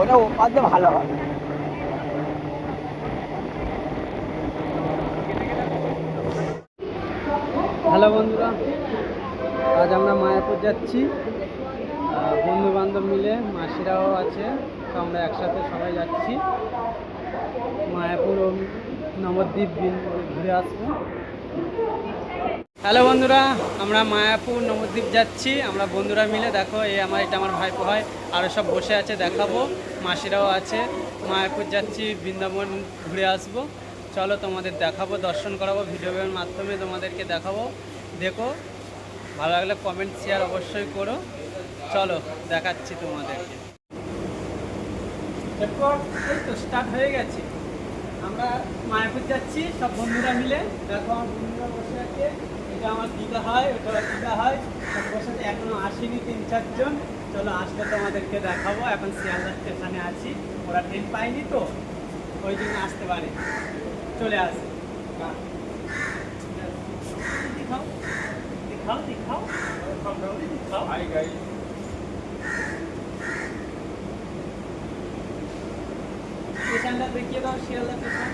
ওটা ওপার দিয়ে ভালো হবে হ্যালো বন্ধুরা, আজ আমরা মায়াপুর যাচ্ছি। বন্ধু বান্ধব মিলে, মাসিরাও আছে, তো আমরা একসাথে সবাই যাচ্ছি। মায়াপুর ও নবদ্বীপ ঘুরে আসব। হ্যালো বন্ধুরা, আমরা মায়াপুর নবদ্বীপ যাচ্ছি। আমরা বন্ধুরা মিলে দেখো, এই আমার, এটা আমার ভাইপো হয়। আরও সব বসে আছে, দেখাবো। মাসিরাও আছে। মায়াপুর যাচ্ছি, বৃন্দাবন ঘুরে আসব। চলো তোমাদের দেখাবো, দর্শন করাবো ভিডিওর মাধ্যমে তোমাদেরকে দেখাবো। দেখো, ভালো লাগলে কমেন্ট শেয়ার অবশ্যই করো। চলো, দেখাচ্ছি তোমাদেরকে। তো স্টার্ট হয়ে গেছে। আমরা মায়াপুর যাচ্ছি, সব বন্ধুরা মিলে। দেখো, আমার বন্ধুরা বসে আছে। এটা আমার দিদা হয় ওটা দিদা হয়। বসে আছে এখনও আসেনি তিন চারজন। চলো আসলে তোমাদেরকে দেখাবো। এখন শিয়ালদা স্টেশনে আছি। ওরা ট্রেন পায়নি তো ওই জন্য আসতে পারে চলে আসে। দেখাও দেখাও দেখাও। দেখাও স্টেশনটা দেখিয়ে দাও Sealdah station.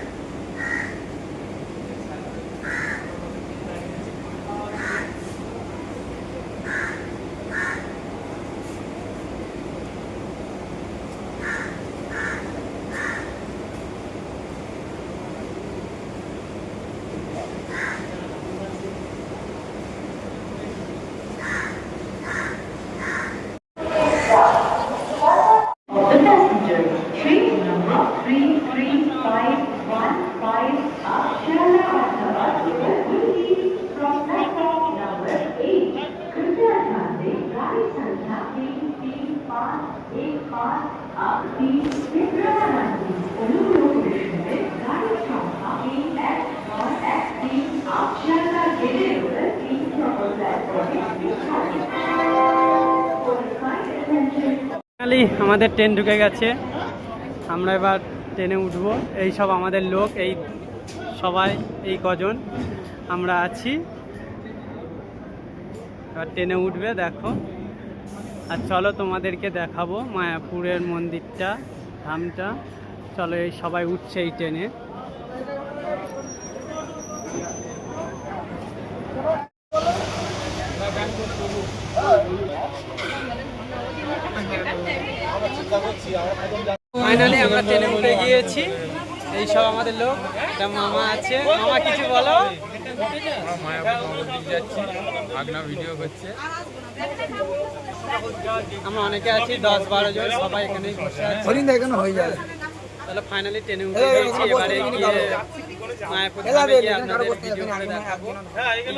number 33515 Akshara Ahmedabad will leave from platform number 8. कृपया ध्यान दें गाड़ी संख्या तीन तीन पाँच एक पाँच आप तीन से रवाना हुई অনুগ্রহ করে শুনবেন গাড়ির সংখ্যা তিন এক নয় এক তিন আকশারা গেটের উপর তিন নম্বর প্ল্যাটফর্মে For kind attention ফাইনালি আমাদের ট্রেন ঢুকে গেছে আমরা এবার ট্রেনে উঠবো। এই সব আমাদের লোক, এই সবাই, এই কজন। আমরা আছি। এবার ট্রেনে উঠবে, দেখো। আর চলো তোমাদেরকে দেখাবো মায়াপুরের মন্দিরটা, ধামটা। চলো এই সবাই উঠছে এই ট্রেনে। ফাইনালি আমরা ট্রেনে উঠে গিয়েছি। এই সব আমাদের লোক একটা মামা আছে। মামা কিছু বলো? আমরা মায়াপুর নবদ্বীপ যাচ্ছি আগনা ভিডিও করছে আমরা অনেকে আছি দশ বারো জন সবাই এখানেই বসে আছি। হরিণ এখানে হয়ে যাবে। তাহলে ফাইনালি ট্রেনে উঠে গিয়েছি এবারে গিয়ে মায়াপুর ধামে গিয়ে আপনাদের ভিডিও করে দেখাবো।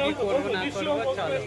কি করব না করব চলো।